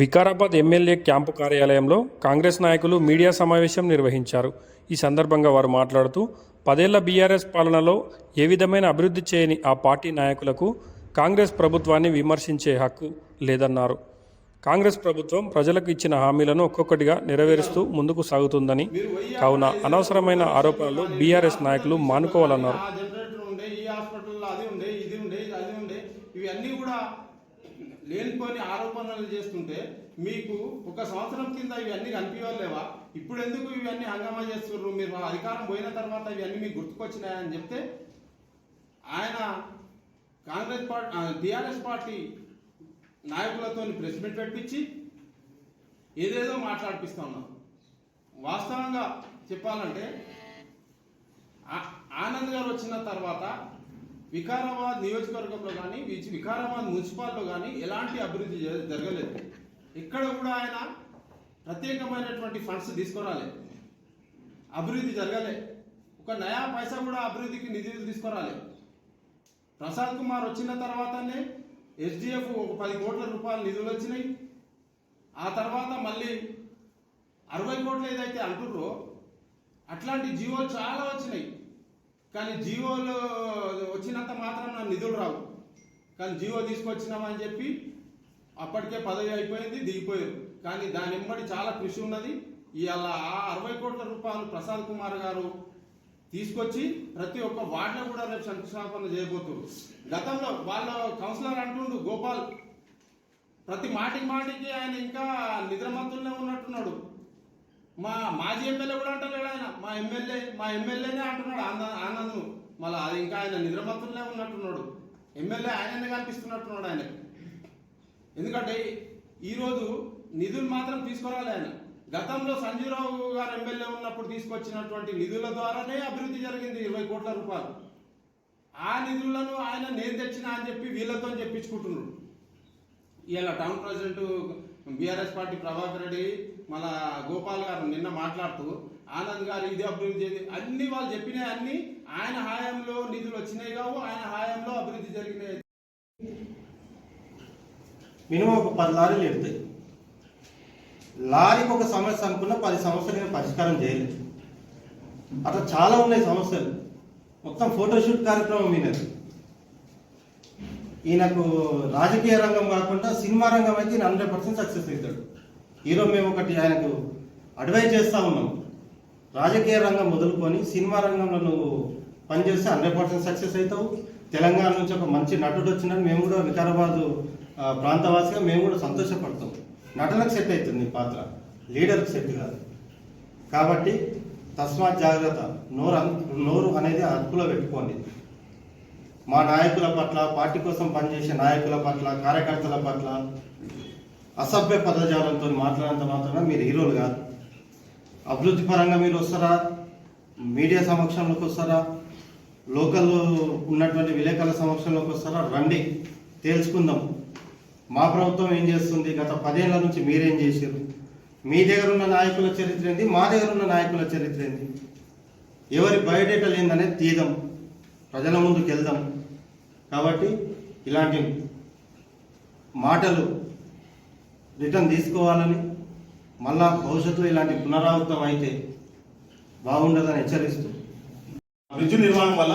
Vikarabad MLA camp కార్యాలయంలో కాంగ్రెస్ నాయకులు media సమావేశం నిర్వహించారు. ఈ సందర్భంగా వారు మాట్లాడుతూ పదేళ్ళ బీఆర్ఎస్ పాలనలో ఏ విధమైన అభివృద్ధి చేయని ఆ పార్టీ నాయకులకు కాంగ్రెస్ ప్రభుత్వాన్ని విమర్శించే హక్కు లేదన్నారు. కాంగ్రెస్ ప్రభుత్వం ప్రజలకు ఇచ్చిన హామీలను ఒక్కొక్కటిగా నెరవేరుస్తూ ముందుకు సాగుతుందని కావున అనవసరమైన ఆరోపణలు బీఆర్ఎస్ నాయకులు మానుకోవాలన్నారు. ఇవన్నీ కూడా లేనిపోని ఆరోపణలు చేస్తుంటే మీకు ఒక సంవత్సరం కింద ఇవన్నీ కనిపించలేవా ఇప్పుడు ఎందుకు ఇవన్నీ హంగామా చేస్తున్నారు మీరు అధికారం పోయిన తర్వాత ఇవన్నీ మీకు గుర్తుకొచ్చినాయని చెప్తే ఆయన కాంగ్రెస్ పార్టీ టీఆర్ఎస్ పార్టీ నాయకులతో ప్రెస్ మీట్ పెట్టించి ఏదేదో మాట్లాడిపిస్తా ఉన్నాం వాస్తవంగా చెప్పాలంటే ఆ- ఆనంద్ గారు వచ్చిన తర్వాత వికారాబాద్ నియోజకవర్గంలో కానీ వికారాబాద్ మున్సిపాల్లో కానీ ఎలాంటి అభివృద్ధి జరగలేదు. ఇక్కడ కూడా ఆయన ప్రత్యేకమైనటువంటి ఫండ్స్ తీసుకురాలే. అభివృద్ధి జరగలే. ఒక నయా పైసా కూడా అభివృద్ధికి నిధులు తీసుకురాలే. ప్రసాద్ కుమార్ వచ్చిన తర్వాతనే ఎస్డిఎఫ్ ఒక పది కోట్ల రూపాయల నిధులు వచ్చినాయి. ఆ తర్వాత మళ్ళీ అరవై కోట్లు ఏదైతే అంటుర్రో అట్లాంటి జీవోలు చాలా వచ్చినాయి. కానీ జియోలో వచ్చినంత మాత్రం నా నిధులు రావు. కానీ జియో తీసుకొచ్చినామని చెప్పి అప్పటికే పదవి అయిపోయింది దిగిపోయారు. కానీ దాని వెంబడి చాలా కృషి ఉన్నది. ఇవాళ ఆ అరవై కోట్ల రూపాయలు ప్రసాద్ కుమార్ గారు తీసుకొచ్చి ప్రతి ఒక్క వార్డులో కూడా రేపు శంకుస్థాపన చేయబోతున్నారు గతంలో వాళ్ళ కౌన్సిలర్ అంటుండు గోపాల్ ప్రతి మాటికి మాటికి ఆయన ఇంకా నిద్రమత్తుల్నే ఉన్నట్టున్నాడు. మా మాజీ ఎమ్మెల్యే కూడా అంటారు ఆయన. మా ఎమ్మెల్యే మా ఎమ్మెల్యేనే అంటున్నాడు ఆనంద్ ఆనంద్ మళ్ళీ అది ఇంకా ఆయన నిద్రమత్తులనే ఉన్నట్టున్నాడు. ఎమ్మెల్యే ఆయననే కనిపిస్తున్నట్టున్నాడు ఆయన ఎందుకంటే ఈరోజు నిధులు మాత్రం తీసుకురాలి ఆయన. గతంలో సంజీవరావు గారు ఎమ్మెల్యే ఉన్నప్పుడు తీసుకొచ్చినటువంటి నిధుల ద్వారానే అభివృద్ధి జరిగింది ఇరవై కోట్ల రూపాయలు. ఆ నిధులను ఆయన నేను తెచ్చిన అని చెప్పి వీళ్ళతో చెప్పించుకుంటున్నాడు. ఇలా town president BRS party Prabhakar Reddy మన గోపాల్ గారు నిన్న మాట్లాడుతూ ఆనంద్ గారు ఇది అభివృద్ధి చేసి అన్ని వాళ్ళు చెప్పినాయి అన్ని ఆయన హాయంలో నిధులు వచ్చినాయి కావు ఆయన హాయంలో అభివృద్ధి జరిగినాయి. మినిమం ఒక పది లారీలు ఎడతాయి లారీకి ఒక సమస్య అనుకున్న పది సమస్యలు నేను పరిష్కారం చేయలేదు. అట్లా చాలా ఉన్నాయి సమస్యలు. మొత్తం ఫోటోషూట్ కార్యక్రమం ఈయనది ఈయనకు రాజకీయ రంగం కాకుండా సినిమా రంగం అయితే ఈయన హండ్రెడ్ పర్సెంట్ సక్సెస్ అవుతాడు. ఈరోజు మేము ఒకటి ఆయనకు అడ్వైజ్ చేస్తా ఉన్నాం. రాజకీయ రంగం మొదలుకొని సినిమా రంగంలో నువ్వు పనిచేస్తే హండ్రెడ్ పర్సెంట్ సక్సెస్ అవుతావు. తెలంగాణ నుంచి ఒక మంచి నటుడు వచ్చిందని మేము కూడా వికారాబాద్ ప్రాంతవాసిగా మేము కూడా సంతోషపడతాం. నటనకు సెట్ అవుతుంది నీ పాత్ర. లీడర్కి సెట్ కాదు. కాబట్టి తస్మాత్ జాగ్రత్త. నోరు నోరు అనేది అదుపులో పెట్టుకోండి. మా నాయకుల పట్ల పార్టీ కోసం పనిచేసే నాయకుల పట్ల కార్యకర్తల పట్ల అసభ్య పదజాలంతో మాట్లాడినంత మాత్రమే మీరు హీరోలు కాదు. అభివృద్ధి పరంగా మీరు వస్తారా? మీడియా సమక్షంలోకి వస్తారా? లోకల్ ఉన్నటువంటి విలేకరుల సమక్షంలోకి వస్తారా? రండి తేల్చుకుందాం. మా ప్రభుత్వం ఏం చేస్తుంది? గత పదేళ్ళ నుంచి మీరేం చేశారు? మీ దగ్గర ఉన్న నాయకుల చరిత్ర ఏంది? మా దగ్గర ఉన్న నాయకుల చరిత్ర ఏంది? ఎవరి బయోడేటా లేదనేది తీద్దాం ప్రజల ముందుకు వెళ్దాం కాబట్టి ఇలాంటి మాటలు రిటర్న్ తీసుకోవాలని మళ్ళా భవిష్యత్తులో ఇలాంటి పునరావృతం అయితే బాగుండదని హెచ్చరిస్తూ. బ్రిడ్జ్ నిర్మాణం వల్ల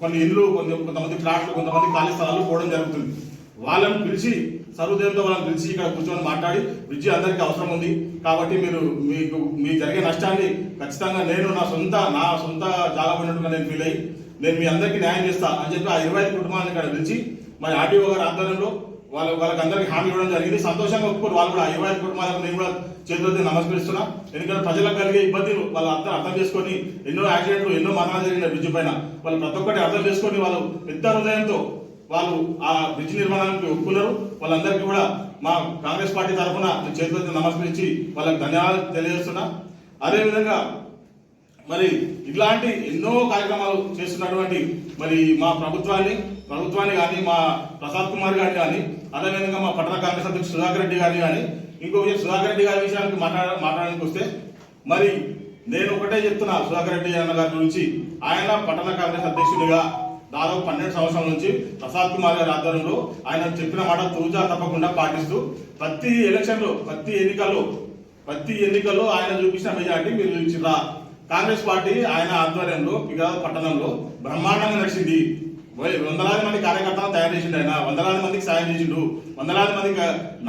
కొన్ని ఇల్లు కొంచెం కొంతమంది ఫ్లాట్లు కొంతమంది ఖాళీ స్థలాలు పోవడం జరుగుతుంది. వాళ్ళని పిలిచి సర్వదేవంతో వాళ్ళని పిలిచి ఇక్కడ కూర్చొని మాట్లాడి బ్రిడ్జి అందరికీ అవసరం ఉంది. కాబట్టి మీరు మీకు మీ జరిగే నష్టాన్ని ఖచ్చితంగా నేను నా సొంత నా సొంత జాగా ఉన్నట్టుగా నేను ఫీల్ అయ్యి నేను మీ అందరికీ న్యాయం చేస్తా అని చెప్పి ఆ ఇరవై ఐదు కుటుంబాలను ఇక్కడ పిలిచి మరి ఆర్టీఓ గారి ఆధ్వర్యంలో వాళ్ళ వాళ్ళకి అందరికీ హామీ ఇవ్వడం జరిగింది. సంతోషంగా ఒప్పుకోరు వాళ్ళు కూడా ఆ ఇరవై కుటుంబాలకు నేను కూడా చేతులతో నమస్కరిస్తున్నా. ఎందుకంటే ప్రజలకు కలిగే ఇబ్బందులు వాళ్ళు అర్థం అర్థం చేసుకొని ఎన్నో యాక్సిడెంట్లు ఎన్నో మరణాలు జరిగిన బ్రిడ్జ్ పైన వాళ్ళు ప్రతి ఒక్కటి అర్థం చేసుకొని వాళ్ళు పెద్ద హృదయంతో వాళ్ళు ఆ బ్రిడ్జ్ నిర్మాణానికి ఒప్పుకున్నారు. వాళ్ళందరికీ కూడా మా కాంగ్రెస్ పార్టీ తరఫున చేతులతో నమస్కరించి వాళ్ళకి ధన్యవాదాలు తెలియజేస్తున్నా. అదేవిధంగా మరి ఇట్లాంటి ఎన్నో కార్యక్రమాలు చేస్తున్నటువంటి మరి మా ప్రభుత్వాన్ని ప్రభుత్వాన్ని కానీ మా ప్రసాద్ కుమార్ గారిని కానీ అదేవిధంగా మా పట్టణ కాంగ్రెస్ అధ్యక్షుడు సుధాకర్ రెడ్డి గారిని కానీ ఇంకో విషయం సుధాకర్ రెడ్డి గారి విషయానికి మాట్లాడ మాట్లాడడానికి వస్తే మరి నేను ఒకటే చెప్తున్నా సుధాకర్ రెడ్డి అన్న గారి గురించి. ఆయన పట్టణ కాంగ్రెస్ అధ్యక్షుడిగా దాదాపు పన్నెండు సంవత్సరాల నుంచి ప్రసాద్ కుమార్ గారి ఆధ్వర్యంలో ఆయన చెప్పిన మాట తూజా తప్పకుండా పాటిస్తూ ప్రతి ఎలక్షన్లో ప్రతి ఎన్నికల్లో ప్రతి ఎన్నికల్లో ఆయన చూపించిన మెజార్టీ మీరు చూపించిరా కాంగ్రెస్ పార్టీ ఆయన ఆధ్వర్యంలో పిగాద పట్టణంలో బ్రహ్మాండంగా నడిచింది. వందలాది మంది కార్యకర్తలను తయారు చేసిండు ఆయన. వందలాది మందికి సాయం చేసిండు. వందలాది మంది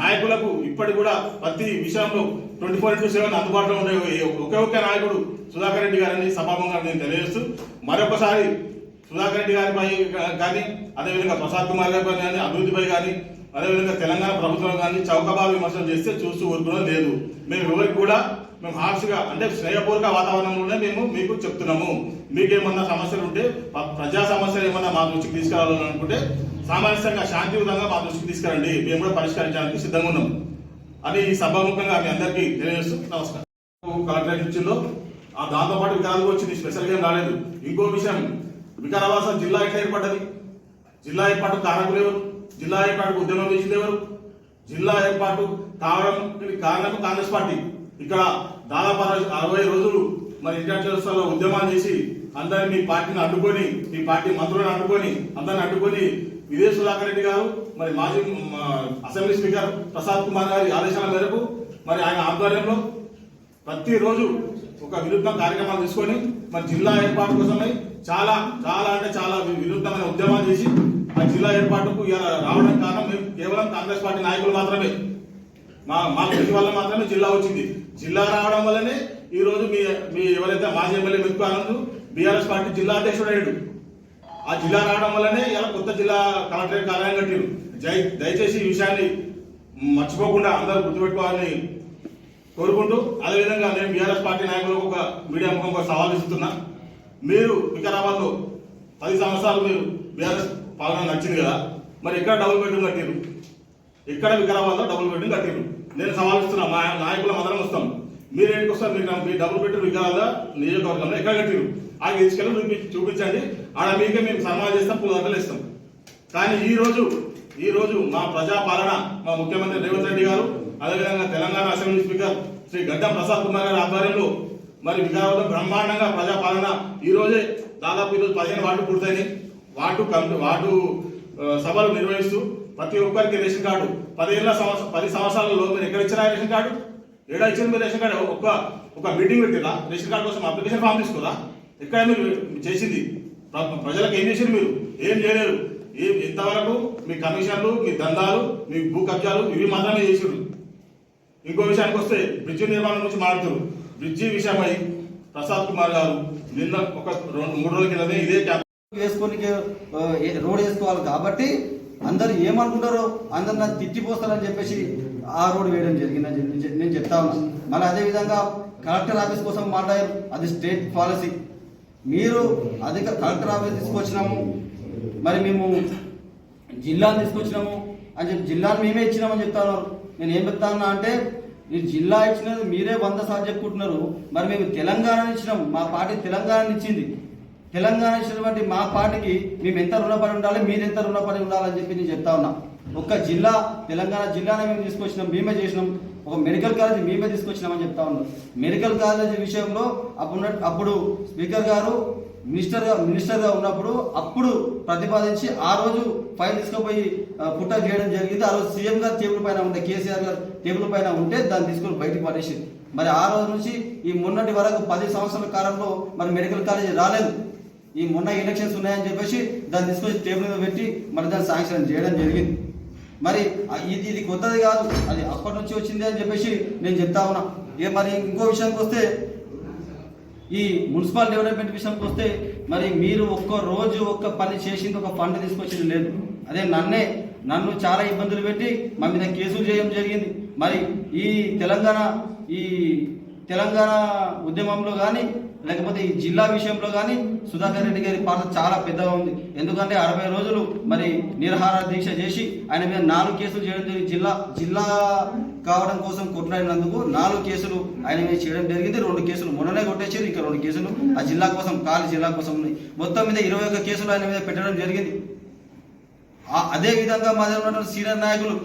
నాయకులకు ఇప్పటి కూడా ప్రతి విషయంలో ట్వంటీ ఫోర్ ఇంటూ సెవెన్ అందుబాటులో ఉండే ఒకే ఒకే నాయకుడు సుధాకర్ రెడ్డి గారని సభాభంగా నేను తెలియజేస్తూ మరొకసారి సుధాకర్ రెడ్డి గారిపై కానీ అదేవిధంగా ప్రసాద్ కుమార్ గారిపై కానీ అభివృద్ధిపై కానీ అదేవిధంగా తెలంగాణ ప్రభుత్వం కానీ చౌకబా విమర్శలు చేస్తే చూస్తూ ఊరుకోవడం లేదు. మేము ఎవరికి కూడా మేము హార్ష్గా అంటే స్నేహపూర్వక వాతావరణంలోనే మేము మీకు చెప్తున్నాము. మీకేమన్నా సమస్యలు ఉంటే ప్రజా సమస్యలు ఏమన్నా మా దృష్టికి తీసుకురావాలని అనుకుంటే సామరస్యంగా శాంతియుతంగా మా దృష్టికి తీసుకురండి. మేము కూడా పరిష్కరించడానికి సిద్ధంగా ఉన్నాం. అని ఈ సభాముఖంగా మీ అందరికీ తెలియజేస్తూ నమస్కారం. కలెక్టరేట్ ఇచ్చిందో ఆ దాంతో పాటు వికారాలు వచ్చింది. స్పెషల్గా ఏం రాలేదు. ఇంకో విషయం వికారాబాద్ జిల్లా ఎట్లా ఏర్పడ్డది? జిల్లా ఏర్పాటు కారకులు ఎవరు? జిల్లా ఏర్పాటుకు ఉద్యమం చేసింది ఎవరు? జిల్లా ఏర్పాటు కావడం కారణం కాంగ్రెస్ పార్టీ. ఇక్కడ దాదాపు అరవై- రోజులు మరి ఇంటర్నేషనల్లో ఉద్యమాలు చేసి అందరిని మీ పార్టీని అడ్డుకొని మీ పార్టీ మంత్రులను అడ్డుకొని అందరిని అడ్డుకొని విదే సుధాకర్ రెడ్డి గారు మరి మాజీ అసెంబ్లీ స్పీకర్ ప్రసాద్ కుమార్ గారి ఆదేశాల మేరకు మరి ఆయన ఆధ్వర్యంలో ప్రతిరోజు ఒక వినూత్న కార్యక్రమాలు తీసుకొని మరి జిల్లా ఏర్పాటు కోసమై చాలా చాలా అంటే చాలా వినూత్నమైన ఉద్యమాలు చేసి ఆ జిల్లా ఏర్పాటుకు ఇలా రావడం కారణం మేము కేవలం కాంగ్రెస్ పార్టీ నాయకులు మాత్రమే. మా మా కృషి వల్ల మాత్రమే జిల్లా వచ్చింది. జిల్లా రావడం వల్లనే ఈ రోజు మీ మీ ఎవరైతే మాజీ ఎమ్మెల్యే మెతుకు ఆనంద్ బీఆర్ఎస్ పార్టీ జిల్లా అధ్యక్షుడు అయ్యాడు. ఆ జిల్లా రావడం వల్లనే ఇలా కొత్త జిల్లా కలెక్టరేట్ కార్యాలయం కట్టారు. జై దయచేసి ఈ విషయాన్ని మర్చిపోకుండా అందరూ గుర్తుపెట్టుకోవాలని కోరుకుంటూ అదేవిధంగా నేను బీఆర్ఎస్ పార్టీ నాయకులకు ఒక మీడియా ముఖంగా ఒక సవాల్ ఇస్తున్నా మీరు వికారాబాద్లో పది సంవత్సరాలు మీరు బీఆర్ఎస్ పాలన నచ్చింది కదా మరి ఎక్కడ డబుల్ బెడ్రూమ్ కట్టారు ఎక్కడ వికారాబాద్లో డబుల్ బెడ్రూమ్ కట్టారు నేను సవాలిస్తున్నా మా నాయకులం అందరం వస్తాం. మీరు ఏంటికి వస్తారు? మీకు మీ డబుల్ బెడ్రూమ్ వికారాబాద్ నియోజకవర్గంలో ఎక్కడ కట్టారు ఆ తీసుకెళ్ళి చూపి చూపించండి. ఆడ మీకే మేము సన్మానం చేస్తాం పూలదండలు ఇస్తాం కానీ ఈరోజు ఈరోజు ఈ రోజు మా ప్రజాపాలన మా ముఖ్యమంత్రి రేవంత్ రెడ్డి గారు అదేవిధంగా తెలంగాణ అసెంబ్లీ స్పీకర్ శ్రీ గడ్డం ప్రసాద్ కుమార్ గారి ఆధ్వర్యంలో మరి విజయవాడలో బ్రహ్మాండంగా ప్రజాపాలన. ఈరోజే ఈ దాదాపు ఈరోజు పదిహేను వార్డు పూర్తయినాయి. వార్డు కమిటీ వార్డు సభలు నిర్వహిస్తూ ప్రతి ఒక్కరికి రేషన్ కార్డు. పదిహేళ్ళ సంవత్సరం పది సంవత్సరాలలో మీరు ఎక్కడ ఇచ్చినా రేషన్ కార్డు? ఏడా ఇచ్చిన మీరు రేషన్ కార్డు? ఒక్క ఒక మీటింగ్ పెట్టిరా రేషన్ కార్డు కోసం అప్లికేషన్ ఫామ్ తీసుకురా? ఎక్కడ మీరు చేసింది? ప్రజలకు ఏం చేసింది మీరు? ఏం చేయలేరు. ఏం ఇంతవరకు మీ కమిషన్లు మీ దందాలు మీ భూ కబ్జాలు ఇవి మాత్రమే చేసిరు ఇంకో విషయానికి వస్తే బ్రిడ్జి నిర్మాణం గురించి మాట్లాడుతారు బ్రిడ్జి విషయమై ప్రసాద్ కుమార్ గారు నిన్న ఒక రెండు మూడు రోజుల కిందనే ఇదే వేసుకొని రోడ్ వేసుకోవాలి కాబట్టి అందరు ఏమనుకుంటారో అందరు నాకు తిట్టిపోస్తారని చెప్పేసి ఆ రోడ్ వేయడం జరిగిందని చెప్పి నేను చెప్తా ఉన్నాను మళ్ళీ అదే విధంగా కలెక్టర్ ఆఫీస్ కోసం మాట్లాడారు. అది స్టేట్ పాలసీ. మీరు అధిక కలెక్టర్ ఆఫీస్ తీసుకొచ్చినాము. మరి మేము జిల్లాను తీసుకొచ్చినాము అని చెప్పి జిల్లాను మేమే ఇచ్చినామని చెప్తాను నేను ఏం చెప్తా ఉన్నా అంటే ఈ జిల్లా ఇచ్చినది మీరే వంద సార్లు చెప్పుకుంటున్నారు. మరి మేము తెలంగాణ ఇచ్చినాం. మా పార్టీ తెలంగాణ ఇచ్చింది. తెలంగాణ ఇచ్చినటువంటి మా పార్టీకి మేము ఎంత రుణపడి ఉండాలి మీరు ఎంత రుణపడి ఉండాలని చెప్పి నేను చెప్తా ఉన్నా. ఒక్క జిల్లా తెలంగాణ జిల్లానే మేము తీసుకొచ్చినాం మేమే చేసినాం. ఒక మెడికల్ కాలేజ్ మేమే తీసుకొచ్చినామని చెప్తా ఉన్నాం. మెడికల్ కాలేజ్ విషయంలో అప్పుడు అప్పుడు స్పీకర్ గారు మినిస్టర్గా మినిస్టర్గా ఉన్నప్పుడు అప్పుడు ప్రతిపాదించి ఆ రోజు ఫైల్ తీసుకుపోయి పుట్ట చేయడం జరిగింది. ఆ రోజు సీఎం గారు టేబుల్ పైన ఉంటే కేసీఆర్ గారు టేబుల్ పైన ఉంటే దాన్ని తీసుకొని బయటకు పడేసింది మరి ఆ రోజు నుంచి ఈ మొన్నటి వరకు పది సంవత్సరాల కాలంలో మరి మెడికల్ కాలేజ్ రాలేదు. ఈ మొన్న ఎలక్షన్స్ ఉన్నాయని చెప్పేసి దాన్ని తీసుకొచ్చి టేబుల్ మీద పెట్టి మరి దాన్ని శాంక్షన్ చేయడం జరిగింది. మరి ఇది ఇది కొత్తది కాదు. అది అప్పటి నుంచి వచ్చింది అని చెప్పేసి నేను చెప్తా ఉన్నా. ఇక మరి ఇంకో విషయానికి వస్తే ఈ మున్సిపల్ డెవలప్మెంట్ విషయానికి వస్తే మరి మీరు ఒక్క రోజు ఒక్క పని చేసింది ఒక ఫండ్ తీసుకొచ్చింది లేదు. అదే నన్నే నన్ను చాలా ఇబ్బందులు పెట్టి మా మీద కేసులు చేయడం జరిగింది. మరి ఈ తెలంగాణ ఈ తెలంగాణ ఉద్యమంలో కానీ లేకపోతే ఈ జిల్లా విషయంలో కానీ సుధాకర్ రెడ్డి గారి పాత్ర చాలా పెద్దగా ఉంది. ఎందుకంటే అరవై రోజులు మరి నిరహార దీక్ష చేసి ఆయన మీద నాలుగు కేసులు చేయడం జరిగింది. జిల్లా జిల్లా కావడం కోసం కొట్లాడినందుకు నాలుగు కేసులు ఆయన మీద చేయడం జరిగింది. రెండు కేసులు మొన్ననే కొట్టేసారు ఇంకా రెండు కేసులు ఆ జిల్లా కోసం కాలి జిల్లా కోసం ఉన్నాయి. మొత్తం మీద ఇరవై ఒక్క కేసులు ఆయన మీద పెట్టడం జరిగింది. అదే విధంగా మా దగ్గర ఉన్నటువంటి సీనియర్ నాయకులు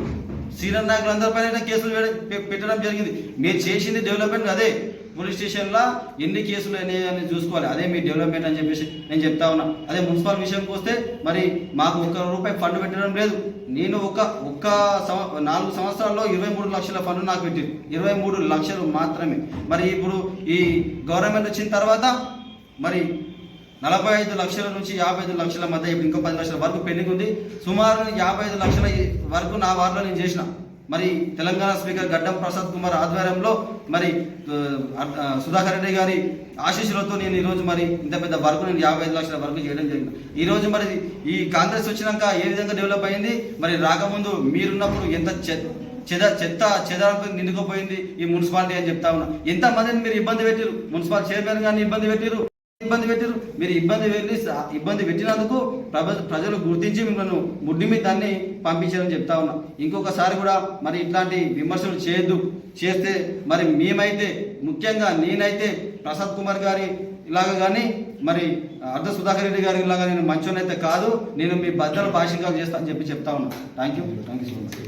సీనియర్ నాయకులు అందరిపైన కేసులు పెట్టడం జరిగింది. మీరు చేసింది డెవలప్మెంట్ అదే. పోలీస్ స్టేషన్లో ఎన్ని కేసులు అని చూసుకోవాలి. అదే మీ డెవలప్మెంట్ అని చెప్పేసి నేను చెప్తా ఉన్నా. అదే మున్సిపల్ విషయంకి వస్తే మరి మాకు ఒక్క రూపాయి ఫండ్ పెట్టడం లేదు. నేను ఒక ఒక్క సంవ- నాలుగు సంవత్సరాల్లో ఇరవై మూడు లక్షల ఫండ్ నాకు పెట్టింది ఇరవై మూడు లక్షలు మాత్రమే. మరి ఇప్పుడు ఈ గవర్నమెంట్ వచ్చిన తర్వాత మరి నలభై ఐదు లక్షల నుంచి యాభై ఐదు లక్షల మధ్య ఇప్పుడు ఇంకో పది లక్షల వరకు పెండింగ్ ఉంది. సుమారు యాభై ఐదు లక్షల వరకు నా వార్డులో నేను చేసిన. మరి తెలంగాణ స్పీకర్ గడ్డం ప్రసాద్ కుమార్ ఆధ్వర్యంలో మరి సుధాకర్ రెడ్డి గారి ఆశీస్సులతో నేను ఈరోజు మరి ఇంత పెద్ద వర్క్ నేను యాభై ఐదు లక్షల వరకు చేయడం జరిగింది. ఈరోజు మరి ఈ కాంగ్రెస్ వచ్చినాక ఏ విధంగా డెవలప్ అయింది? మరి రాకముందు మీరున్నప్పుడు ఎంత చెద చెత్త చెదారంతో నిండుకుపోయింది ఈ మున్సిపాలిటీ అని చెప్తా ఉన్నా. ఎంత మందిని మీరు ఇబ్బంది పెట్టారు మున్సిపల్ చైర్మన్ గారిని ఇబ్బంది పెట్టారు ఇబ్బంది పెట్టారు మీరు ఇబ్బంది వెళ్ళి ఇబ్బంది పెట్టినందుకు ప్రజలు గుర్తించి మిమ్మల్ని ముడ్డి మీద దాన్ని పంపించారని చెప్తా ఉన్నా. ఇంకొకసారి కూడా మరి ఇట్లాంటి విమర్శలు చేయొద్దు. చేస్తే మరి మేమైతే ముఖ్యంగా నేనైతే ప్రసాద్ కుమార్ గారి ఇలాగ కానీ మరి అర్ధ సుధాకర్ రెడ్డి గారి ఇలాగా నేను మంచోనైతే కాదు. నేను మీ బద్దలు భాషికాలు చేస్తా అని చెప్పి చెప్తా ఉన్నా. Thank you thank you so much